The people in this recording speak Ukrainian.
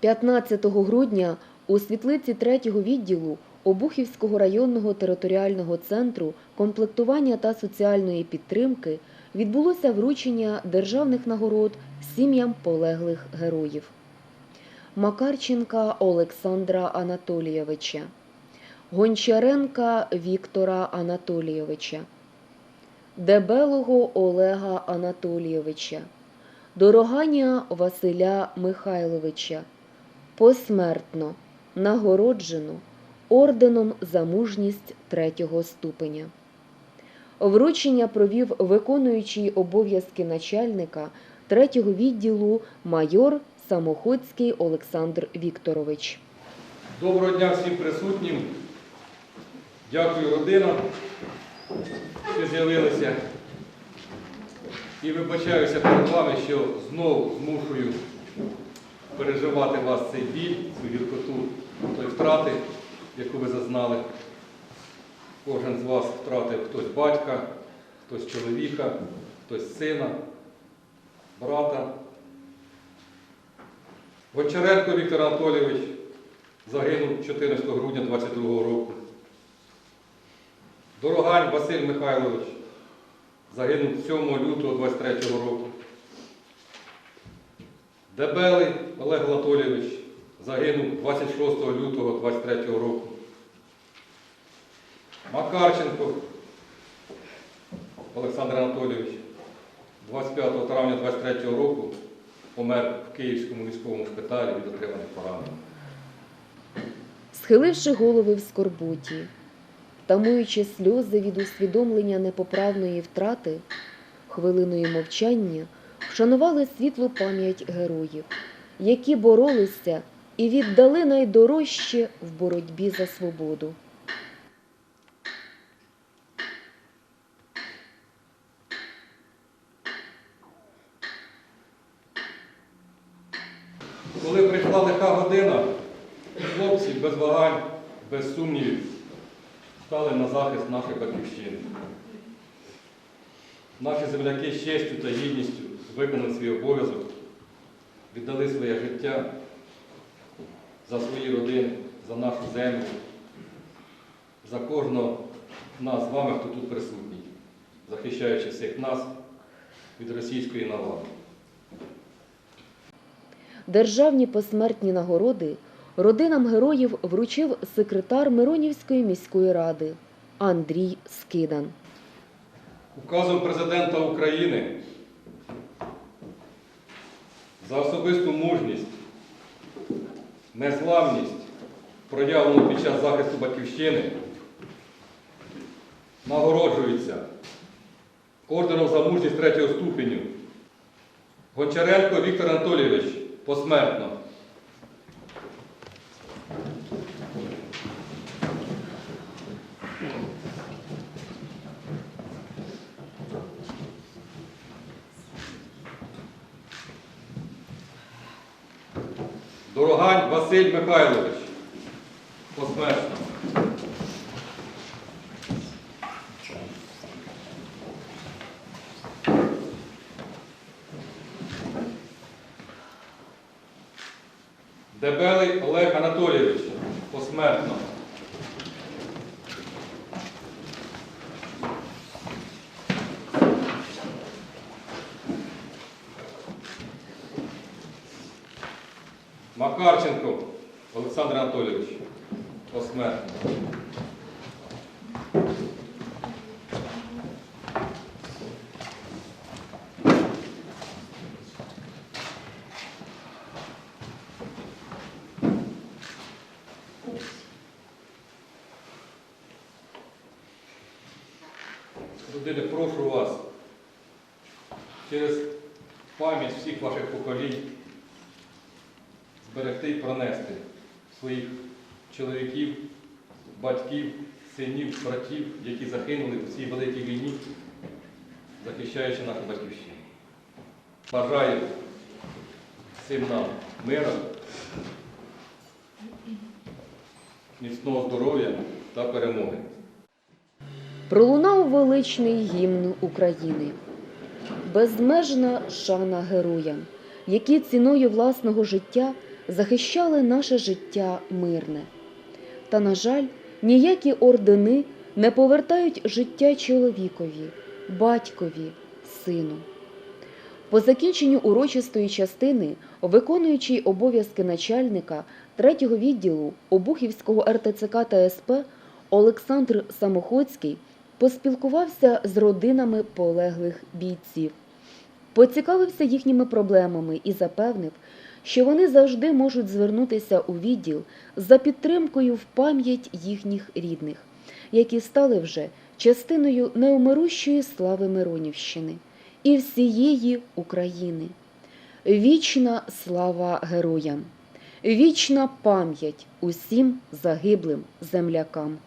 15 грудня у світлиці 3-го відділу Обухівського районного територіального центру комплектування та соціальної підтримки відбулося вручення державних нагород сім'ям полеглих героїв. Макарченка Олександра Анатолійовича, Гончаренка Віктора Анатолійовича, Дебелого Олега Анатолійовича, Дороганя Василя Михайловича, посмертно нагороджено орденом за мужність третього ступеня. Вручення провів виконуючий обов'язки начальника третього відділу майор Самоходський Олександр Вікторович. Доброго дня всім присутнім. Дякую родинам, що з'явилися. І вибачаюся перед вами, що знову змушую переживати вас цей біль, цю гіркоту тої втрати, яку ви зазнали. Кожен з вас втратив хтось батька, хтось чоловіка, хтось сина, брата. Гончаренко Віктор Анатолійович загинув 14 грудня 22 року. Дорогань Василь Михайлович загинув 7 лютого 23 року. Дебелий Олег Анатолійович загинув 26 лютого 23 року. Макарченко Олександр Анатолійович 25 травня 23 року помер в Київському військовому шпиталі від отриманих поранень. Схиливши голови в скорботі, тамуючи сльози від усвідомлення непоправної втрати, хвилиною мовчання вшанували світлу пам'ять героїв, які боролися і віддали найдорожче в боротьбі за свободу. Коли прийшла лиха година, хлопці без вагань, без сумнівів стали на захист нашої батьківщини. Наші земляки з честю та гідністю виконали свій обов'язок, віддали своє життя за свої родини, за нашу землю, за кожного нас з вами, хто тут присутній, захищаючи всіх нас від російської навади. Державні посмертні нагороди родинам героїв вручив секретар Миронівської міської ради Андрій Скидан. Указом Президента України за особисту мужність, незламність, проявлену під час захисту Батьківщини, нагороджується орденом за мужність третього ступеню Гончаренко Віктор Анатолійович посмертно. Дорогань Василь Михайлович посмертно. Дебелий Олег Анатолійович посмертно. Макарченко Олександр Анатолійович посмертно. Родини, прошу вас через пам'ять всіх ваших поколінь зберегти і пронести своїх чоловіків, батьків, синів, братів, які загинули в цій великій війні, захищаючи нашу батьківщину. Бажаю всім нам мира, міцного здоров'я та перемоги. Пролунав величний гімн України. Безмежна шана героям, які ціною власного життя захищали наше життя мирне. Та, на жаль, ніякі ордени не повертають життя чоловікові, батькові, сину. По закінченню урочистої частини, виконуючий обов'язки начальника третього відділу Обухівського РТЦК та СП Олександр Самоходський поспілкувався з родинами полеглих бійців, поцікавився їхніми проблемами і запевнив, що вони завжди можуть звернутися у відділ за підтримкою в пам'ять їхніх рідних, які стали вже частиною неумирущої слави Миронівщини і всієї України. Вічна слава героям, вічна пам'ять усім загиблим землякам.